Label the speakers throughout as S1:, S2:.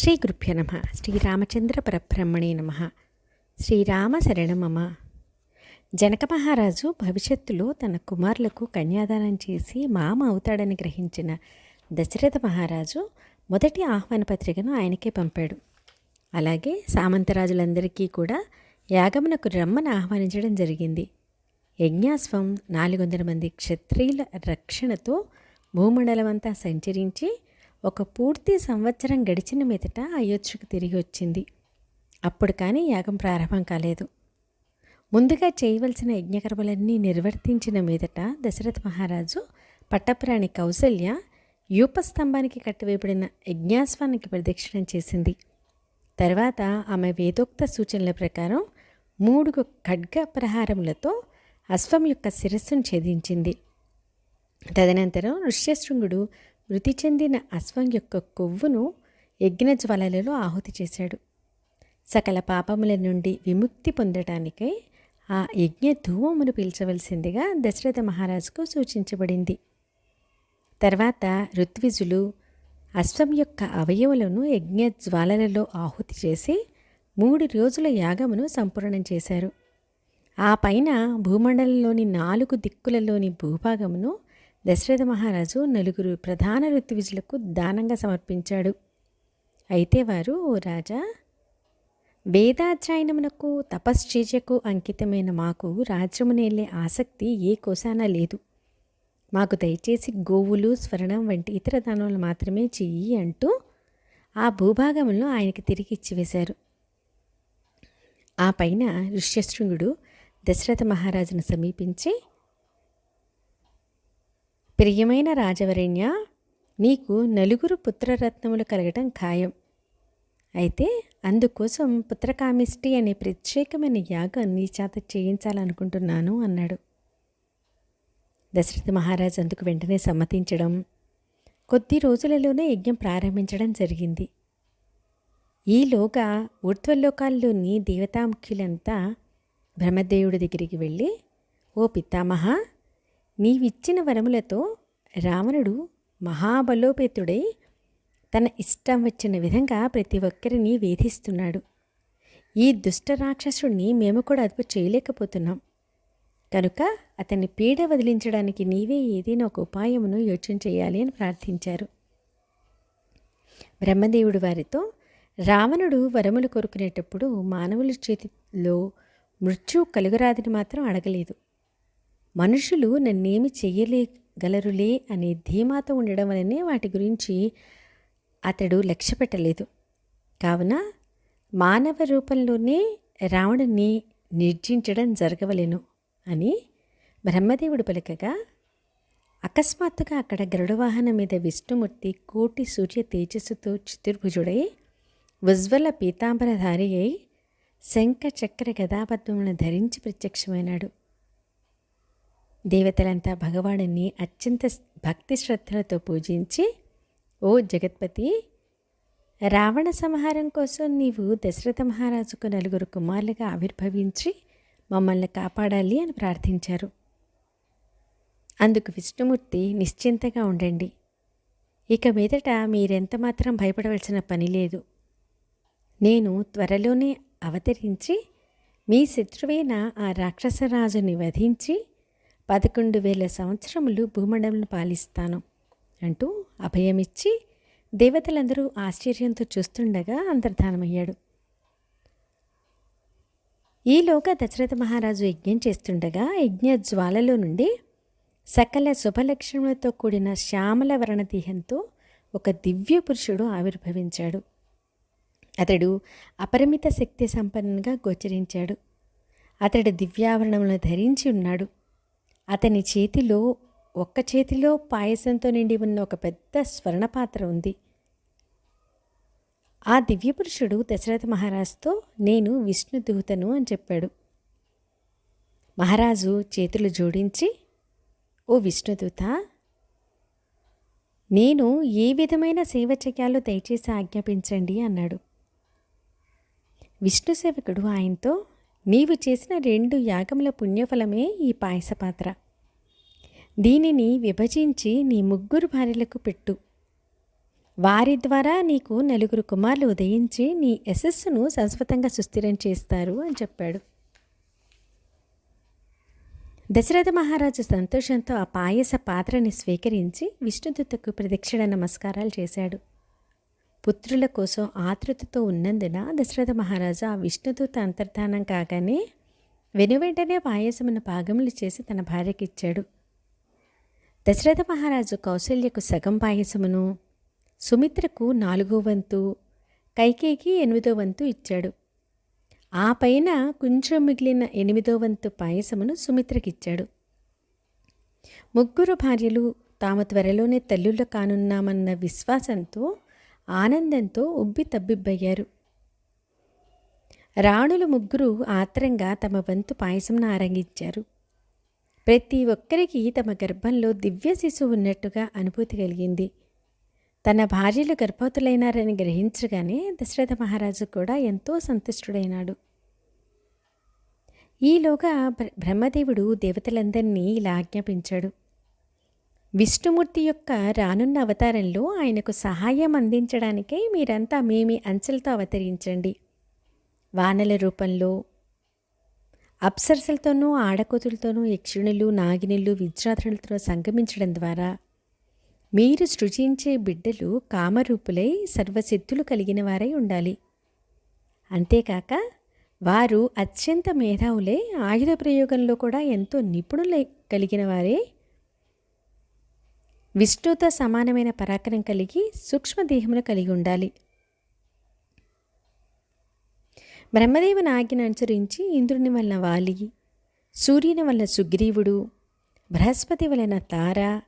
S1: శ్రీ గురుభ్య నమ. శ్రీరామచంద్ర పరబ్రహ్మణే నమ. శ్రీరామ శరణమమ జనక మహారాజు భవిష్యత్తులో తన కుమారులకు కన్యాదానం చేసి మామ అవుతాడని గ్రహించిన దశరథ మహారాజు మొదటి ఆహ్వాన పత్రికను ఆయనకే పంపాడు. అలాగే సామంతరాజులందరికీ కూడా యాగమునకు రమ్మను ఆహ్వానించడం జరిగింది. యజ్ఞాస్వం నాలుగు వందల మంది క్షత్రియుల రక్షణతో భూమండలమంతా సంచరించి ఒక పూర్తి సంవత్సరం గడిచిన మీదట అయోధ్యకు తిరిగి వచ్చింది. అప్పుడు కానీ యాగం ప్రారంభం కాలేదు. ముందుగా చేయవలసిన యజ్ఞకర్మలన్నీ నిర్వర్తించిన మీదట దశరథ మహారాజు పట్టపురాణి కౌసల్య యూపస్తంభానికి కట్టివేయబడిన యజ్ఞాస్వానికి ప్రదక్షిణం చేసింది. తర్వాత ఆమె వేదోక్త సూచనల ప్రకారం మూడు ఖడ్గ ప్రహారములతో అశ్వం యొక్క శిరస్సును ఛేదించింది. తదనంతరం ఋష్యశృంగుడు మృతి చెందిన అశ్వం యొక్క కొవ్వును యజ్ఞ జ్వాలలలో ఆహుతి చేశాడు. సకల పాపముల నుండి విముక్తి పొందటానికై ఆ యజ్ఞ ధూమమును పీల్చవలసిందిగా దశరథ మహారాజుకు సూచించబడింది. తర్వాత ఋత్విజులు అశ్వం యొక్క అవయవులను యజ్ఞ జ్వాలలలో ఆహుతి చేసి మూడు రోజుల యాగమును సంపూర్ణం చేశారు. ఆ పైన భూమండలంలోని నాలుగు దిక్కులలోని భూభాగమును దశరథ మహారాజు నలుగురు ప్రధాన ఋత్విజులకు దానంగా సమర్పించాడు. అయితే వారు ఓ రాజా వేదాధ్యయనమునకు తపశ్చర్యకు అంకితమైన మాకు రాజ్యమునేలే ఆసక్తి ఏ కోసాన లేదు. మాకు దయచేసి గోవులు స్వర్ణం వంటి ఇతర దానములు మాత్రమే చెయ్యి అంటూ ఆ భూభాగంలో ఆయనకి తిరిగి ఇచ్చివేశారు ఆ పైన ఋష్యశృంగుడు దశరథ మహారాజును సమీపించి ప్రియమైన రాజవరణ్య నీకు నలుగురు పుత్రరత్నములు కలగటం ఖాయం. అయితే అందుకోసం పుత్రకామిష్టి అనే ప్రత్యేకమైన యాగం నీ చేత చేయించాలనుకుంటున్నాను అన్నాడు. దశరథ మహారాజ్ అందుకు వెంటనే సమ్మతించడం కొద్ది రోజులలోనే యజ్ఞం ప్రారంభించడం జరిగింది. ఈలోగా ఊర్ధ్వలోకాల్లోని దేవతాముఖ్యులంతా బ్రహ్మదేవుడి దగ్గరికి వెళ్ళి ఓ పితామహ నీవిచ్చిన వరములతో రావణుడు మహాబలోపేతుడై తన ఇష్టం వచ్చిన విధంగా ప్రతి ఒక్కరిని వేధిస్తున్నాడు. ఈ దుష్ట రాక్షసుడిని మేము కూడా అదుపు చేయలేకపోతున్నాం. కనుక అతన్ని పీడ వదిలించడానికి నీవే ఏదైనా ఒక ఉపాయమును యోచన చేయాలి అని ప్రార్థించారు. బ్రహ్మదేవుడు వారితో రావణుడు వరములు కోరుకునేటప్పుడు మానవుల చేతిలో మృత్యు కలుగరాదని మాత్రం అడగలేదు. మనుషులు నన్నేమి చెయ్యలేగలరులే అనే ధీమాతో ఉండడం వలనే వాటి గురించి అతడు లక్ష్య పెట్టలేదు. కావున మానవ రూపంలోనే రావణుని నిర్జించడం జరగవలేను అని బ్రహ్మదేవుడు పలకగా అకస్మాత్తుగా అక్కడ గరుడవాహనం మీద విష్ణుమూర్తి కోటి సూర్య తేజస్సుతో చతుర్భుజుడై ఉజ్వల పీతాంబరధారి అయి శంఖ చక్ర గదాపద్మములను ధరించి ప్రత్యక్షమైనాడు. దేవతలంతా భగవానుని అత్యంత భక్తి శ్రద్ధలతో పూజించి ఓ జగత్పతి రావణ సంహారం కోసం నీవు దశరథ మహారాజుకు నలుగురు కుమారులుగా ఆవిర్భవించి మమ్మల్ని కాపాడాలి అని ప్రార్థించారు. అందుకు విష్ణుమూర్తి నిశ్చింతగా ఉండండి. ఇక మీదట మీరెంత మాత్రం భయపడవలసిన పని లేదు. నేను త్వరలోనే అవతరించి మీ శత్రువైన ఆ రాక్షసరాజుని వధించి పదకొండు వేల సంవత్సరములు భూమండలను పాలిస్తాను అంటూ అభయమిచ్చి దేవతలందరూ ఆశ్చర్యంతో చూస్తుండగా అంతర్ధానమయ్యాడు. ఈలోగా దశరథ మహారాజు యజ్ఞం చేస్తుండగా యజ్ఞ జ్వాలలో నుండి సకల శుభలక్షణములతో కూడిన శ్యామల వర్ణదేహంతో ఒక దివ్య పురుషుడు ఆవిర్భవించాడు. అతడు అపరిమిత శక్తి సంపన్నంగా గోచరించాడు. అతడు దివ్యావరణములను ధరించి ఉన్నాడు. అతని చేతిలో ఒక్క చేతిలో పాయసంతో నిండి ఉన్న ఒక పెద్ద స్వర్ణ పాత్ర ఉంది. ఆ దివ్యపురుషుడు దశరథ మహారాజుతో నేను విష్ణుదూతను అని చెప్పాడు. మహారాజు చేతులు జోడించి ఓ విష్ణుదూత నేను ఏ విధమైన సేవ చేయాలో దయచేసి ఆజ్ఞాపించండి అన్నాడు. విష్ణు సేవకుడు ఆయనతో నీవు చేసిన రెండు యాగముల పుణ్యఫలమే ఈ పాయస పాత్ర దీనిని విభజించి నీ ముగ్గురు భార్యలకు పెట్టు. వారి ద్వారా నీకు నలుగురు కుమారులు ఉదయించి నీ యశస్సును శాశ్వతంగా సుస్థిరం చేస్తారు అని చెప్పాడు. దశరథ మహారాజు సంతోషంతో ఆ పాయస పాత్రని స్వీకరించి విష్ణుదత్తకు ప్రదక్షిణ నమస్కారాలు చేశాడు. పుత్రుల కోసం ఆతృతతో ఉన్నందున దశరథ మహారాజు ఆ విష్ణుదూత అంతర్ధానం కాగానే వెనువెంటనే పాయసమును పాగములు చేసి తన భార్యకి ఇచ్చాడు దశరథ మహారాజు కౌశల్యకు సగం పాయసమును సుమిత్రకు నాలుగో వంతు కైకేయికి ఎనిమిదో వంతు ఇచ్చాడు. ఆ పైన కొంచెం మిగిలిన ఎనిమిదో వంతు పాయసమును సుమిత్రకిచ్చాడు. ముగ్గురు భార్యలు తాము త్వరలోనే తల్లుళ్ళు కానున్నామన్న విశ్వాసంతో ఆనందంతో ఉబ్బి తబ్బిబ్బయ్యారు. రాణులు ముగ్గురు ఆత్రంగా తమ వంతు పాయసంను ఆరంగించారు ప్రతి ఒక్కరికి తమ గర్భంలో దివ్య శిశువు ఉన్నట్టుగా అనుభూతి కలిగింది. తన భార్యలు గర్భవతులైనారని గ్రహించగానే దశరథ మహారాజు కూడా ఎంతో సంతుష్టుడైనాడు. ఈలోగా బ్రహ్మదేవుడు దేవతలందరినీ ఇలా ఆజ్ఞాపించాడు. విష్ణుమూర్తి యొక్క రానున్న అవతారంలో ఆయనకు సహాయం అందించడానికై మీరంతా మేమి అంచెలతో అవతరించండి. వానల రూపంలో అప్సరసలతోనూ ఆడకూతులతోనూ యక్షిణులు నాగినులు విద్యాధరులతో సంగమించడం ద్వారా మీరు సృజించే బిడ్డలు కామరూపులై సర్వసిద్ధులు కలిగిన వారై ఉండాలి. అంతేకాక వారు అత్యంత మేధావులై ఆయుధ ప్రయోగంలో కూడా ఎంతో నిపుణులై కలిగిన వారే విష్ణుతో సమానమైన పరాకరం కలిగి సూక్ష్మదేహమును కలిగి ఉండాలి. బ్రహ్మదేవుని ఆజ్ఞను అనుసరించి ఇంద్రుని వలన వాలి సూర్యుని వలన సుగ్రీవుడు బృహస్పతి వలన తార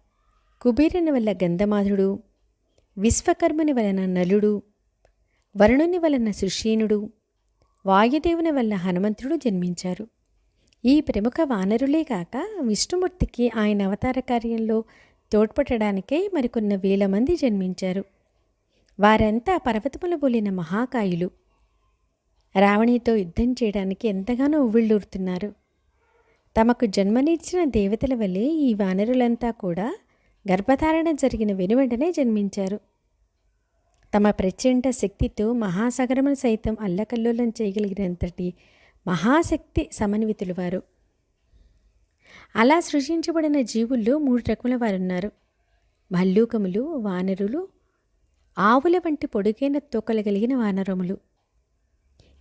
S1: కుబేరుని వల్ల గంధమాధుడు విశ్వకర్ముని వలన నలుడు వరుణుని వలన సుషీనుడు వాయుదేవుని వల్ల హనుమంతుడు జన్మించారు. ఈ ప్రముఖ వానరులే కాక విష్ణుమూర్తికి ఆయన అవతార కార్యంలో తోడ్పడడానికై మరికొన్న వేల మంది జన్మించారు. వారంతా పర్వతములు బోలిన మహాకాయులు. రావణితో యుద్ధం చేయడానికి ఎంతగానో ఉవ్విళ్ళూరుతున్నారు. తమకు జన్మనిచ్చిన దేవతల వల్లే ఈ వానరులంతా కూడా గర్భధారణ జరిగిన వెనువెంటనే జన్మించారు. తమ ప్రచండ శక్తితో మహాసగరమును సైతం అల్లకల్లోలం చేయగలిగినంతటి మహాశక్తి సమన్వితులు వారు. అలా సృజించబడిన జీవుల్లో మూడు రకముల వారున్నారు. మల్లూకములు వానరులు ఆవుల వంటి పొడుగైన తోకలగలిగిన వానరములు.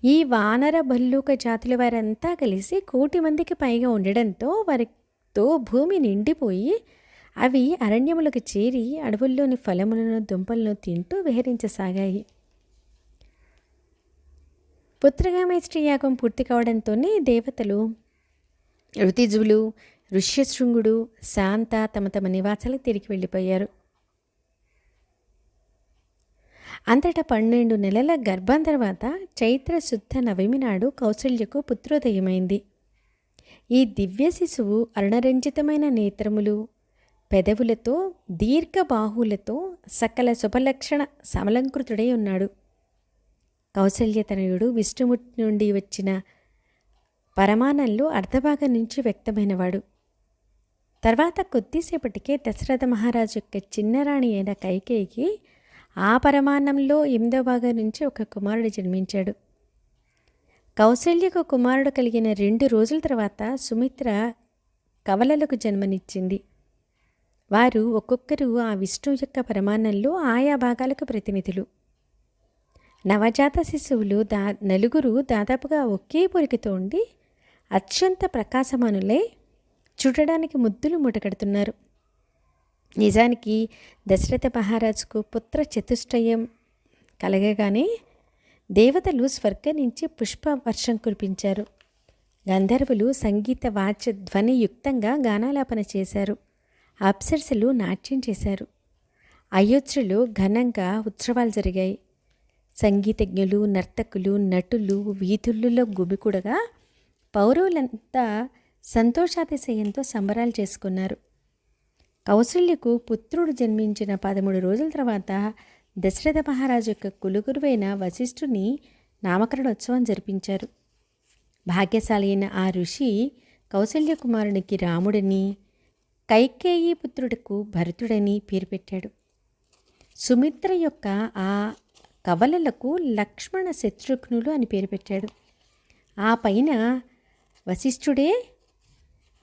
S1: ఈ వానర భల్లూక జాతుల వారంతా కలిసి కోటి మందికి పైగా ఉండడంతో వారితో భూమి నిండిపోయి అవి అరణ్యములకు చేరి అడవుల్లోని ఫలములను దుంపలను తింటూ విహరించసాగాయి. పుత్రగామేష్టి యాగం పూర్తి కావడంతోనే దేవతలు ఋతిజువులు ఋష్యశృంగుడు శాంత తమ తమ నివాసాలకు తిరిగి వెళ్ళిపోయారు. అంతటా పన్నెండు నెలల గర్భం తర్వాత చైత్ర శుద్ధ నవమి నాడు కౌశల్యకు పుత్రోదయమైంది. ఈ దివ్య శిశువు అరుణరంజితమైన నేత్రములు పెదవులతో దీర్ఘ బాహులతో సకల శుభలక్షణ సమలంకృతుడై ఉన్నాడు. కౌశల్యతనయుడు విష్ణుమూర్తి నుండి వచ్చిన పరమానంలో అర్ధభాగం నుంచి వ్యక్తమైనవాడు. తర్వాత కొద్దిసేపటికే దశరథ మహారాజు యొక్క చిన్నరాణి అయిన కైకేయికి ఆ పరమాన్నంలో ఎనిమిదో భాగం నుంచి ఒక కుమారుడు జన్మించాడు. కౌశల్యకు కుమారుడు కలిగిన రెండు రోజుల తర్వాత సుమిత్ర కవలలకు జన్మనిచ్చింది. వారు ఒక్కొక్కరు ఆ విష్ణువు యొక్క పరమాన్నంలో ఆయా భాగాలకు ప్రతినిధులు. నవజాత శిశువులు దా నలుగురు దాదాపుగా ఒకే పొరికితో ఉండి అత్యంత ప్రకాశమానులై చూడడానికి ముద్దులు మూటకడుతున్నారు నిజానికి దశరథ మహారాజుకు పుత్ర చతుష్టయం కలగగానే దేవతలు స్వర్గం నుంచి పుష్ప వర్షం కురిపించారు. గంధర్వులు సంగీత వాచ్య ధ్వనియుక్తంగా గానాలాపన చేశారు. అప్సరసలు నాట్యం చేశారు. అయోధ్యలో ఘనంగా ఉత్సవాలు జరిగాయి. సంగీతజ్ఞులు నర్తకులు నటులు వీధుల్లో గుమికూడగా పౌరవులంతా సంతోషాతిశయంతో సంబరాలు చేసుకున్నారు. కౌసల్యకు పుత్రుడు జన్మించిన పదమూడు రోజుల తర్వాత దశరథ మహారాజు యొక్క కులుగురువైన వశిష్ఠుని నామకరణోత్సవం జరిపించారు. భాగ్యశాలి అయిన ఆ ఋషి కౌసల్య కుమారునికి రాముడని కైకేయి పుత్రుడుకు భరతుడని పేరు పెట్టాడు. సుమిత్ర యొక్క ఆ కవలలకు లక్ష్మణ శత్రుఘ్నులు అని పేరు పెట్టాడు. ఆ పైన వశిష్ఠుడే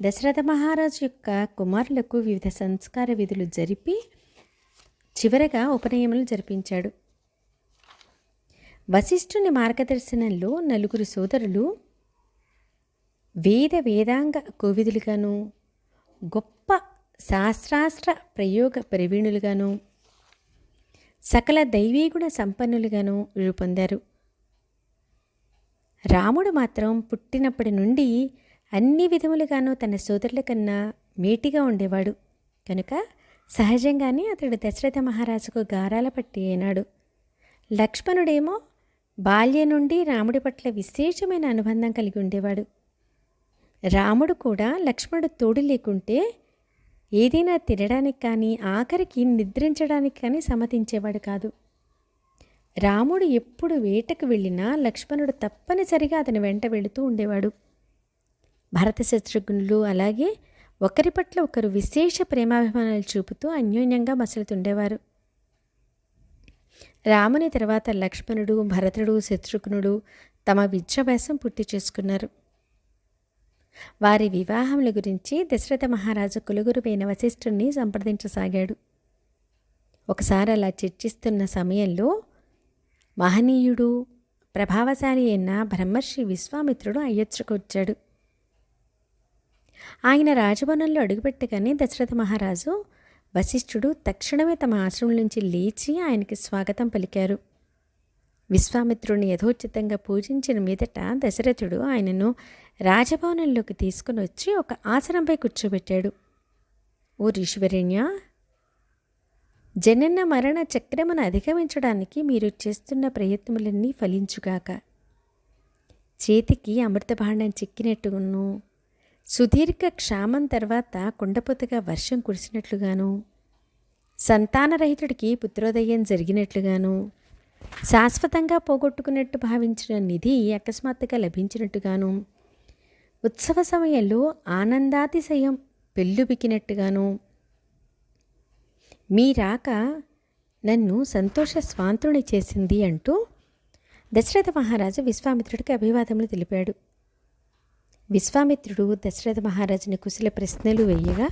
S1: దశరథ మహారాజు యొక్క కుమారులకు వివిధ సంస్కార విధులు జరిపి చివరగా ఉపనయములు జరిపించాడు. వశిష్ఠుని మార్గదర్శనంలో నలుగురు సోదరులు వేద వేదాంగ కోవిదులుగాను గొప్ప శాస్త్రాస్త్ర ప్రయోగ ప్రవీణులుగాను సకల దైవీగుణ సంపన్నులుగాను రూపొందారు. రాముడు మాత్రం పుట్టినప్పటి నుండి అన్ని విధములుగాను తన సోదరుల కన్నా మేటిగా ఉండేవాడు. కనుక సహజంగానే అతడు దశరథ మహారాజుకు గారాల పట్టి అయినాడు. లక్ష్మణుడేమో బాల్యం నుండి రాముడి పట్ల విశేషమైన అనుబంధం కలిగి ఉండేవాడు. రాముడు కూడా లక్ష్మణుడు తోడు లేకుంటే ఏదైనా తినడానికి కానీ ఆఖరికి నిద్రించడానికి కానీ సమ్మతించేవాడు కాదు. రాముడు ఎప్పుడు వేటకు వెళ్ళినా లక్ష్మణుడు తప్పనిసరిగా అతని వెంట వెళుతూ ఉండేవాడు. భరత శత్రుఘ్నులు అలాగే ఒకరి పట్ల ఒకరు విశేష ప్రేమాభిమానాలు చూపుతూ అన్యోన్యంగా మసలుతుండేవారు. రాముని తర్వాత లక్ష్మణుడు భరతుడు శత్రుఘ్నుడు తమ విద్యాభ్యాసం పూర్తి చేసుకున్నారు. వారి వివాహముల గురించి దశరథ మహారాజు కులుగురువైన వశిష్ఠుణ్ణి సంప్రదించసాగాడు. ఒకసారి అలా చర్చిస్తున్న సమయంలో మహనీయుడు ప్రభావశాలి అయిన బ్రహ్మర్షి విశ్వామిత్రుడు అయ్యొచ్చుకు వచ్చాడు. ఆయన రాజభవనంలో అడుగుపెట్టగానే దశరథ మహారాజు వశిష్ఠుడు తక్షణమే తమ ఆశ్రమం నుంచి లేచి ఆయనకి స్వాగతం పలికారు. విశ్వామిత్రుడిని యథోచితంగా పూజించిన మీదట దశరథుడు ఆయనను రాజభవనంలోకి తీసుకుని వచ్చి ఒక ఆసనంపై కూర్చోబెట్టాడు. ఓ ఋషివరణ్య జనన మరణ చక్రమును అధిగమించడానికి మీరు చేస్తున్న ప్రయత్నములన్నీ ఫలించుగాక. చేతికి అమృతభాండం చిక్కినట్టును సుదీర్ఘ క్షామం తర్వాత కుండపోతగా వర్షం కురిసినట్లుగాను సంతానరహితుడికి పుత్రోదయం జరిగినట్లుగాను శాశ్వతంగా పోగొట్టుకున్నట్టు భావించిన నిధి అకస్మాత్తుగా లభించినట్టుగాను ఉత్సవ సమయంలో ఆనందాతిశయం పెళ్ళుబికినట్టుగాను మీ రాక నన్ను సంతోష స్వాంతుని చేసింది అంటూ దశరథ మహారాజు విశ్వామిత్రుడికి అభివాదములు తెలిపాడు. విశ్వామిత్రుడు దశరథ మహారాజుని కుశల ప్రశ్నలు వేయగా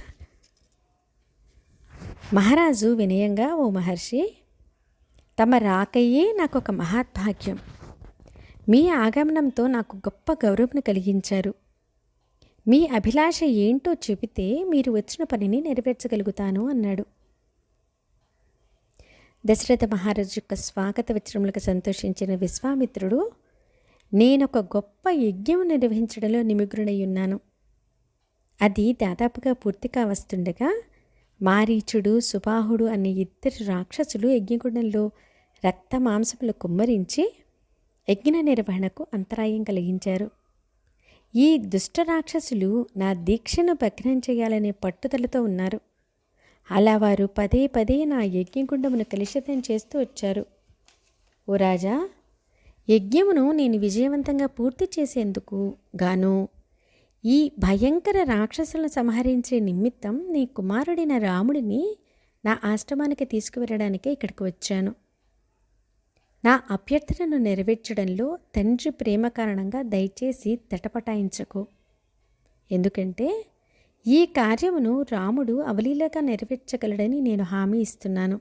S1: మహారాజు వినయంగా ఓ మహర్షి తమ రాకయ్యే నాకు ఒక మహాత్భాగ్యం మీ ఆగమనంతో నాకు గొప్ప గౌరవం కలిగించారు. మీ అభిలాష ఏంటో చెబితే మీరు వచ్చిన పనిని నెరవేర్చగలుగుతాను అన్నాడు. దశరథ మహారాజు యొక్క స్వాగత వచనములకు సంతోషించిన విశ్వామిత్రుడు నేనొక గొప్ప యజ్ఞం నిర్వహించడంలో నిమగ్నుడై ఉన్నాను. అది దాదాపుగా పూర్తి కావస్తుండగా మారీచుడు సుబాహుడు అనే ఇద్దరు రాక్షసులు యజ్ఞగుండంలో రక్త మాంసములు కుమ్మరించి యజ్ఞ నిర్వహణకు అంతరాయం కలిగించారు. ఈ దుష్ట రాక్షసులు నా దీక్షను భగ్నం చేయాలనే పట్టుదలతో ఉన్నారు. అలా వారు పదే పదే నా యజ్ఞగుండమును కలుషితం చేస్తూ వచ్చారు. ఓ రాజా యజ్ఞమును నేను విజయవంతంగా పూర్తి చేసేందుకు గాను ఈ భయంకర రాక్షసులను సంహరించే నిమిత్తం నీ కుమారుడైన రాముడిని నా ఆశ్రమానికి తీసుకువెళ్ళడానికే ఇక్కడికి వచ్చాను. నా అభ్యర్థనను నెరవేర్చడంలో తండ్రి ప్రేమ కారణంగా దయచేసి తటపటాయించకు. ఎందుకంటే ఈ కార్యమును రాముడు అవలీలగా నెరవేర్చగలడని నేను హామీ ఇస్తున్నాను.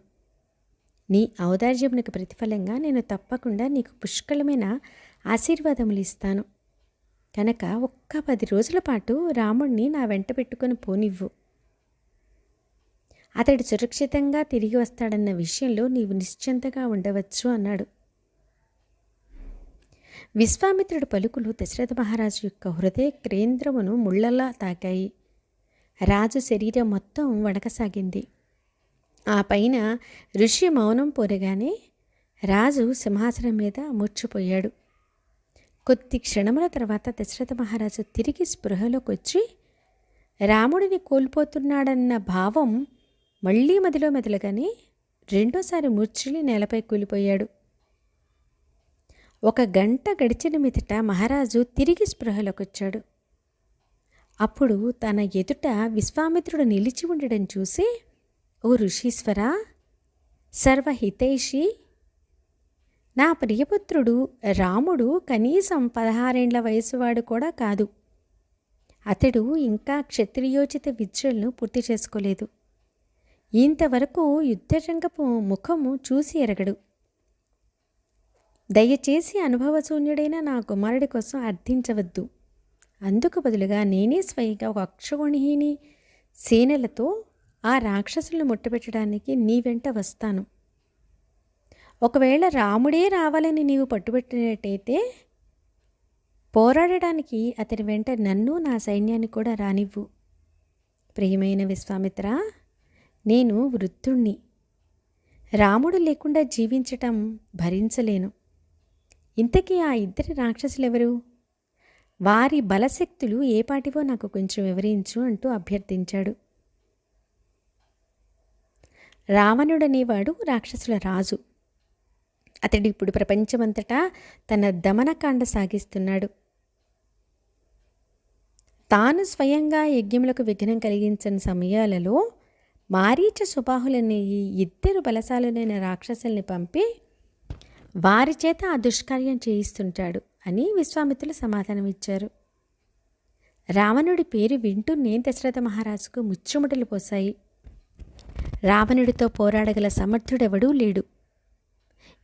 S1: నీ ఔదార్యమునకు ప్రతిఫలంగా నేను తప్పకుండా నీకు పుష్కలమైన ఆశీర్వాదములు ఇస్తాను. కనుక ఒక్క పది రోజుల పాటు రాముణ్ణి నా వెంట పెట్టుకొని పోనివ్వు. అతడు సురక్షితంగా తిరిగి వస్తాడన్న విషయంలో నీవు నిశ్చింతగా ఉండవచ్చు అన్నాడు. విశ్వామిత్రుడు పలుకులు దశరథ మహారాజు యొక్క హృదయ కేంద్రమును ముళ్ళలా తాకాయి. రాజు శరీరం మొత్తం వడకసాగింది. ఆ పైన ఋషి మౌనం పోరగానే రాజు సింహాసనం మీద ముర్చిపోయాడు. కొద్ది క్షణముల తర్వాత దశరథ మహారాజు తిరిగి స్పృహలోకి వచ్చి రాముడిని కోల్పోతున్నాడన్న భావం మళ్ళీ మదిలో మెదలగానే రెండోసారి ముర్చిలి నేలపై కూలిపోయాడు. ఒక గంట గడిచిన మీదట మహారాజు తిరిగి స్పృహలోకి వచ్చాడు. అప్పుడు తన ఎదుట విశ్వామిత్రుడు నిలిచి ఉండడం చూసి ఓ ఋషీశ్వర సర్వహితైషి నా ప్రియపుత్రుడు రాముడు కనీసం పదహారేండ్ల వయసువాడు కూడా కాదు. అతడు ఇంకా క్షత్రియోచిత విద్యలను పూర్తి చేసుకోలేదు. ఇంతవరకు యుద్ధరంగపు ముఖము చూసి ఎరగడు. దయచేసి అనుభవశూన్యుడైన నా కుమారుడి కోసం అర్థించవద్దు. అందుకు బదులుగా నేనే స్వయంగా ఒక అక్షగుణిని సేనలతో ఆ రాక్షసులను ముట్టబెట్టడానికి నీ వెంట వస్తాను. ఒకవేళ రాముడే రావాలని నీవు పట్టుబెట్టినట్టయితే పోరాడడానికి అతని వెంట నన్ను నా సైన్యాన్ని కూడా రానివ్వు. ప్రియమైన విశ్వామిత్ర నేను వృద్ధుణ్ణి. రాముడు లేకుండా జీవించటం భరించలేను. ఇంతకీ ఆ ఇద్దరి రాక్షసులెవరు? వారి బలశక్తులు ఏపాటివో నాకు కొంచెం వివరించు అంటూ అభ్యర్థించాడు. రావణుడనేవాడు రాక్షసుల రాజు. అతడు ఇప్పుడు ప్రపంచమంతటా తన దమనకాండ సాగిస్తున్నాడు. తాను స్వయంగా యజ్ఞములకు విఘ్నం కలిగించిన సమయాలలో మారీచ సుబాహులనే ఈ ఇద్దరు బలశాలులైన రాక్షసుల్ని పంపి వారి చేత ఆ దుష్కార్యం చేయిస్తుంటాడు అని విశ్వామిత్రులు సమాధానం ఇచ్చారు రావణుడి పేరు వింటూనే దశరథ మహారాజుకు ముచ్చుముటలు పోసాయి రావణుడితో పోరాడగల సమర్థుడెవడూ లేడు.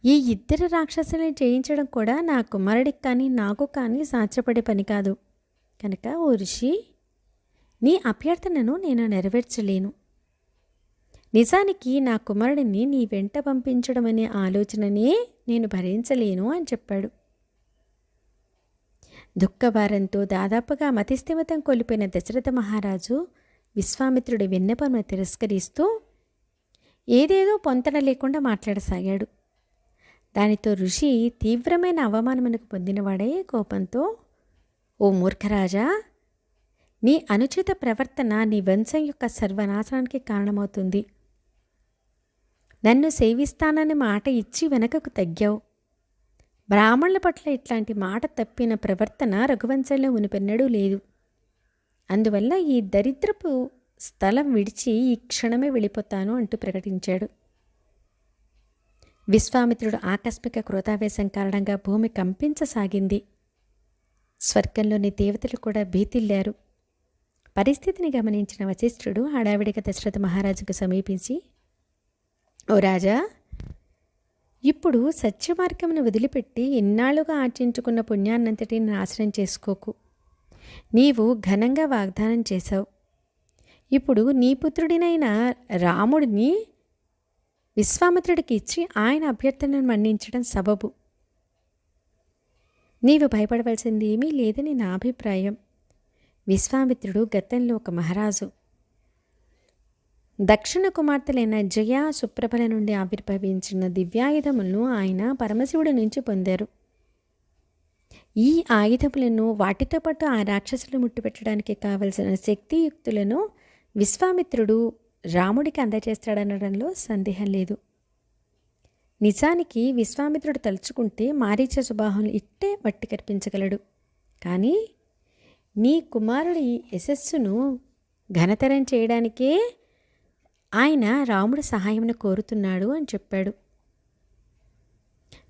S1: ఈ ఇద్దరు రాక్షసుల్ని జయించడం కూడా నా కుమారుడికి కానీ నాకు కానీ సాధ్యపడే పని కాదు. కనుక ఓ ఋషి నీ అభ్యర్థనను నేను నెరవేర్చలేను. నిజానికి నా కుమారుడిని నీ వెంట పంపించడం అనే ఆలోచననే నేను భరించలేను అని చెప్పాడు. దుఃఖభారంతో దాదాపుగా మతిస్థిమితం కోల్పోయిన దశరథ మహారాజు విశ్వామిత్రుడి విన్నపమును తిరస్కరిస్తూ ఏదేదో పొంతన లేకుండా మాట్లాడసాగాడు. దానితో ఋషి తీవ్రమైన అవమానమునకు పొందినవాడే కోపంతో ఓ మూర్ఖరాజా నీ అనుచిత ప్రవర్తన నీ వంశం యొక్క సర్వనాశనానికి కారణమవుతుంది. నన్ను సేవిస్తానని మాట ఇచ్చి వెనకకు తగ్గావు. బ్రాహ్మణుల పట్ల ఇట్లాంటి మాట తప్పిన ప్రవర్తన రఘువంశంలో ఉనిపెన్నడూ లేదు. అందువల్ల ఈ దరిద్రపు స్థలం విడిచి ఈ క్షణమే వెళ్ళిపోతాను అంటూ ప్రకటించాడు. విశ్వామిత్రుడు ఆకస్మిక క్రోధావేశం కారణంగా భూమి కంపించసాగింది. స్వర్గంలోని దేవతలు కూడా భీతిల్లారు. పరిస్థితిని గమనించిన వశిష్ఠుడు హడావిడిగా దశరథ మహారాజుకు సమీపించి ఓ రాజా ఇప్పుడు సత్యమార్గమును వదిలిపెట్టి ఎన్నాళ్ళుగా ఆర్జించుకున్న పుణ్యాన్నంతటిని నాశనం చేసుకోకు. నీవు ఘనంగా వాగ్దానం చేశావు. ఇప్పుడు నీ పుత్రుడినైన రాముడిని విశ్వామిత్రుడికి ఇచ్చి ఆయన అభ్యర్థనను మన్నించడం సబబు. నీవు భయపడవలసింది ఏమీ లేదని నా అభిప్రాయం. విశ్వామిత్రుడు గతంలో ఒక మహారాజు. దక్షిణ కుమార్తెలైన జయ సుప్రభల నుండి ఆవిర్భవించిన దివ్యాయుధములను ఆయన పరమశివుడి నుంచి పొందారు. ఈ ఆయుధములను వాటితో పాటు ఆ రాక్షసులు ముట్టుపెట్టడానికి కావలసిన శక్తియుక్తులను విశ్వామిత్రుడు రాముడికి అందజేస్తాడనడంలో సందేహం లేదు. నిజానికి విశ్వామిత్రుడు తలుచుకుంటే మారీచ సుబాహును ఇట్టే వట్టి కనిపించగలడు కానీ నీ కుమారుడి యశస్సును ఘనతరం చేయడానికే ఆయన రాముడి సహాయమును కోరుతున్నాడు అని చెప్పాడు.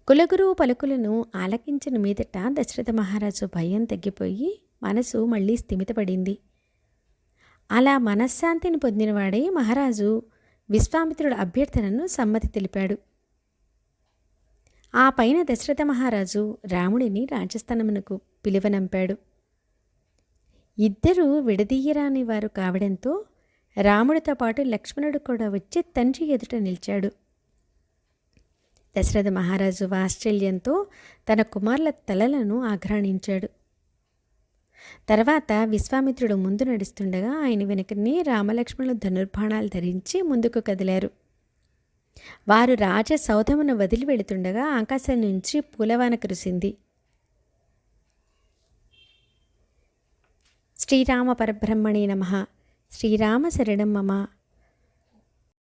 S1: కులగురువు పలుకులను ఆలకించిన మీదట దశరథ మహారాజు భయం తగ్గిపోయి మనసు మళ్ళీ స్థిమితపడింది. అలా మనశ్శాంతిని పొందినవాడే మహారాజు విశ్వామిత్రుడు అభ్యర్థనను సమ్మతి తెలిపాడు. ఆ పైన దశరథ మహారాజు రాముడిని రాజస్థానమునకు పిలువనంపాడు. ఇద్దరూ విడదీయరాని వారు కావడంతో రాముడితో పాటు లక్ష్మణుడు కూడా వచ్చి తండ్రి ఎదుట నిలిచాడు. దశరథ మహారాజు ఆశ్చర్యంతో తన కుమారుల తలలను ఆఘ్రాణించాడు. తర్వాత విశ్వామిత్రుడు ముందు నడుస్తుండగా ఆయన వెనుకనే రామలక్ష్మణులు ధనుర్బాణాలు ధరించి ముందుకు కదిలారు. వారు రాజ సౌధమును వదిలి వెళుతుండగా ఆకాశం నుంచి పూలవాన కురిసింది. శ్రీరామ పరబ్రహ్మణే నమ. శ్రీరామ శరణం మమ.